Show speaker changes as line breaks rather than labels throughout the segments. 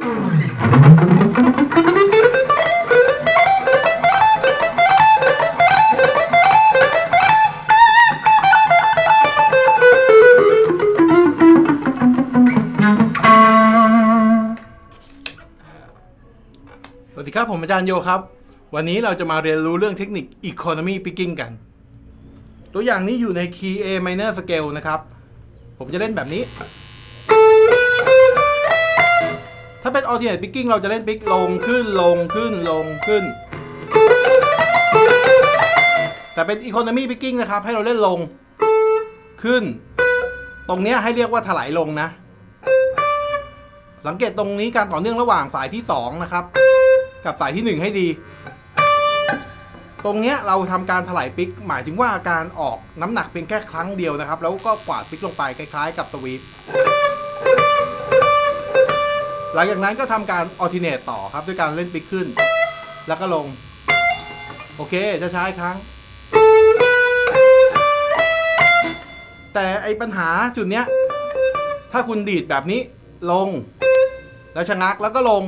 สวัสดีครับ ผมอาจารย์โยครับ วันนี้เราจะมาเรียนรู้เรื่องเทคนิค Economy Picking กัน ตัวอย่างนี้อยู่ใน Key A minor scale นะครับ ผมจะเล่นแบบนี้ ถ้าเป็น alternate picking เราจะเล่นปิกลงขึ้นลงขึ้นลงขึ้น แต่เป็น economy picking นะครับ ให้เราเล่นลงขึ้น ตรงนี้ให้เรียกว่าถลายลงนะ สังเกตตรงนี้การต่อเนื่องระหว่างสายที่ 2 นะครับ กับสายที่ 1 ให้ดี ตรงนี้เราทำการถลายปิก หมายถึงว่าการออกน้ำหนักเพียงแค่ครั้งเดียวนะครับ แล้วก็กวาดปิกลงไปคล้ายๆ กับสวีป หลังจากนั้นก็ทำการ alternate ต่อครับ ด้วยการเล่นปิกขึ้น แล้วก็ลง โอเคจะใช้ครั้ง แต่ไอปัญหาจุดเนี้ย ถ้าคุณดีดแบบนี้ลง แล้วชะงักแล้วก็ลง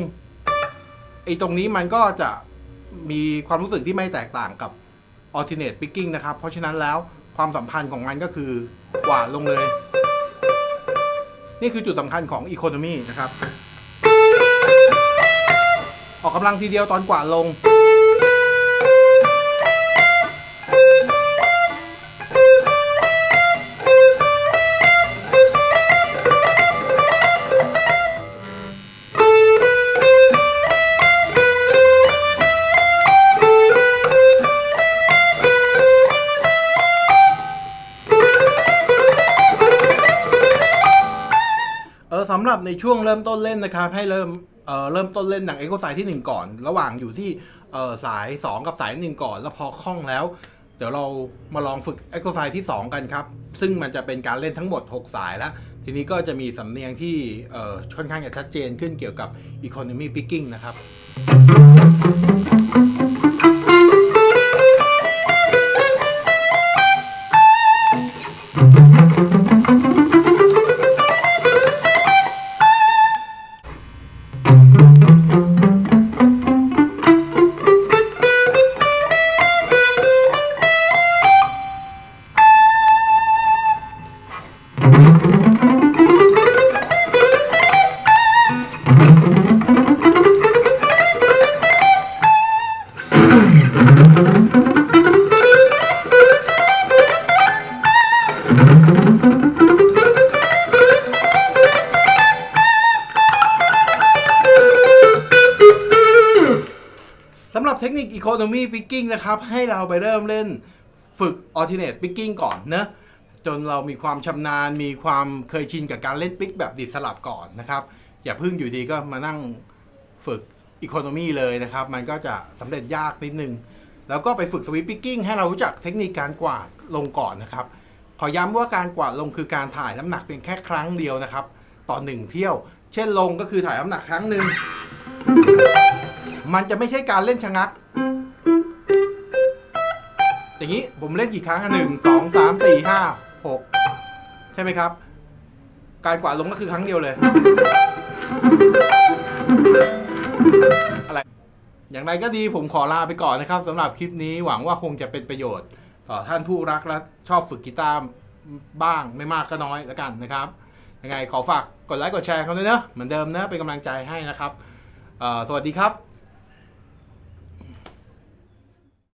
ไอตรงนี้มันก็จะมีความรู้สึกที่ไม่แตกต่างกับ alternate picking นะครับ เพราะฉะนั้นแล้วความสัมพันธ์ของมันก็คือกวาดลงเลย นี่คือจุดสำคัญของ economy นะครับ ออกกำลังทีเดียวตอนกว่าลง เออสำหรับในช่วงเริ่มต้นเล่นนะครับ ให้เริ่ม เออเริ่มต้นเล่นหนังเอ็กโคไซที่ 1 ก่อน ระหว่างอยู่ที่เออสาย 2 กับสาย 1 ก่อน แล้วพอคล่องแล้ว เดี๋ยวเรามาลองฝึกเอ็กโคไซที่ 2 กันครับ ซึ่งมันจะเป็นการเล่นทั้งหมด 6 สายแล้ว ทีนี้ก็จะมีสำเนียงที่เอ่อค่อนข้างจะชัดเจนขึ้นเกี่ยวกับ Economy Picking นะครับ สำหรับเทคนิค Economy Picking นะครับ ให้เราไปเริ่มเล่นฝึก Alternate Picking ก่อนเนะจนเรามีความชำนาญมีความเคยชินกับการเล่นปิกแบบดิดสลับก่อนนะครับ อย่าพิ่งอยู่ดีก็มานั่งฝึก Economy เลยนะครับ มันก็จะสำเร็จยากนิดนึง แล้วก็ไปฝึกสวิปปิกกิ้งให้เรารู้จักเทคนิคการกวาดลงก่อนนะครับ ขอย้ำว่าการกวาดลงคือการถ่ายน้ำหนักเพียงแค่ครั้งเดียวนะครับ ต่อหนึ่งเที่ยว เช่นลงก็คือถ่ายน้ำหนักครั้งหนึ่ง มันจะไม่ใช่การเล่นชะงัก อย่างนี้ผมเล่นกี่ครั้งอะหนึ่งสองสามสี่ห้าหกใช่ไหมครับ การกวาดลงก็คือครั้งเดียวเลย อะไร อย่างไรก็ดีผมขอลาไปก่อนนะครับสำหรับคลิปนี้หวังว่าคงจะเป็นประโยชน์ ต่อท่านผู้รักและชอบฝึกกีตาร์บ้างไม่มากก็น้อยแล้วกันนะครับ ยังไงขอฝากกดไลค์กดแชร์กันด้วยเนอะเหมือนเดิมนะเป็นกำลังใจให้นะครับสวัสดีครับ